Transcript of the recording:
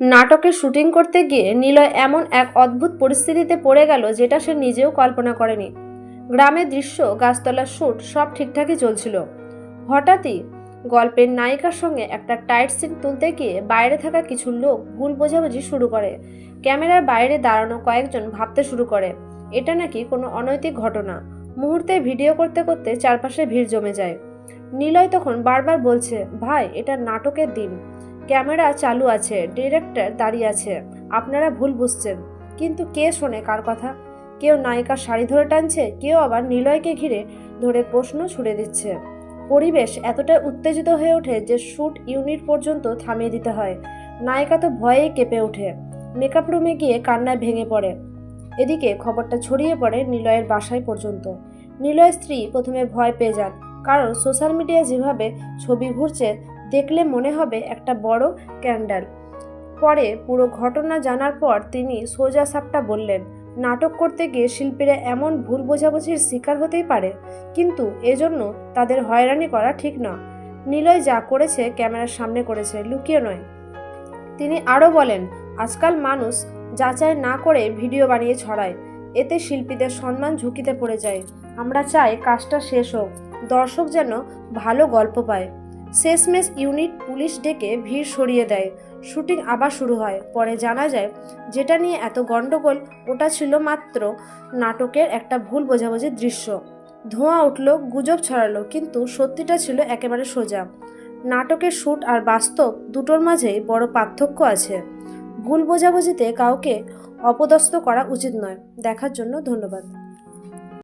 নাটকের শুটিং করতে গিয়ে নিলয় এমন এক অদ্ভুত পরিস্থিতিতে পড়ে গেল যেটা সে নিজেও কল্পনা করেনি। গ্রামের দৃশ্য, গাছতলার শ্যুট সব ঠিকঠাকই চলছিল। হঠাৎই গল্পের নায়িকার সঙ্গে একটা টাইট সিন তুলতে গিয়ে বাইরে থাকা কিছু লোক ভুল বোঝাবুঝি শুরু করে। ক্যামেরার বাইরে দাঁড়ানো কয়েকজন ভাবতে শুরু করে। এটা নাকি কোনো অনৈতিক ঘটনা? মুহূর্তে ভিডিও করতে করতে চারপাশে ভিড় জমে যায়। নিলয় তখন বারবার বলছে, ভাই, এটা নাটকের দিন। ক্যামেরা চালু আছে, ডিরেক্টর দাঁড়িয়ে আছে। আপনারা ভুল বুঝছেন। কিন্তু কে শোনে কার কথা? কেউ নায়িকার শাড়ি ধরে টানছে, কেউ আবার নিলয়কে ঘিরে ধরে প্রশ্ন ছুড়ে দিচ্ছে। পরিবেশ এতটাই উত্তেজিত হয়ে ওঠে যে শ্যুট ইউনিট পর্যন্ত থামিয়ে দিতে হয়। নায়িকা তো ভয়েই কেঁপে ওঠে। মেকআপ রুমে গিয়ে কান্নায় ভেঙে পড়ে। এদিকে খবরটা ছড়িয়ে পড়ে নিলয়ের বাসায় পর্যন্ত। নিলয়ের স্ত্রী প্রথমে ভয় পেয়ে যান, কারণ সোশ্যাল মিডিয়ায় যেভাবে ছবি ঘুরছে দেখলে মনে হবে একটা বড় ক্যান্ডেল। পরে পুরো ঘটনা জানার পর তিনি সোজা সাপটা বললেন, নাটক করতে গিয়ে শিল্পীরা এমন ভুল বোঝাবুঝির শিকার হতেই পারে, কিন্তু এজন্য তাদের হয়রানি করা ঠিক না। নিলয় যা করেছে ক্যামেরার সামনে করেছে, লুকিয়ে নয়। তিনি আরও বলেন, আজকাল মানুষ যাচাই না করে ভিডিও বানিয়ে ছড়ায়, এতে শিল্পীদের সম্মান ঝুঁকিতে পড়ে যায়। আমরা চাই কাজটা শেষ হোক, দর্শক যেন ভালো গল্প পায়। শেষমেশ ইউনিট পুলিশ ডেকে ভিড় সরিয়ে দেয়। শুটিং আবার শুরু হয়। পরে জানা যায়, যেটা নিয়ে এত গণ্ডগোল, ওটা ছিল মাত্র নাটকের একটা ভুল বোঝাবুঝির দৃশ্য। ধোঁয়া উঠল, গুজব ছড়ালো, কিন্তু সত্যিটা ছিল একেবারে সোজা। নাটকের শ্যুট আর বাস্তব দুটোর মাঝেই বড় পার্থক্য আছে। ভুল বোঝাবুঝিতে কাউকে অপদস্থ করা উচিত নয়। দেখার জন্য ধন্যবাদ।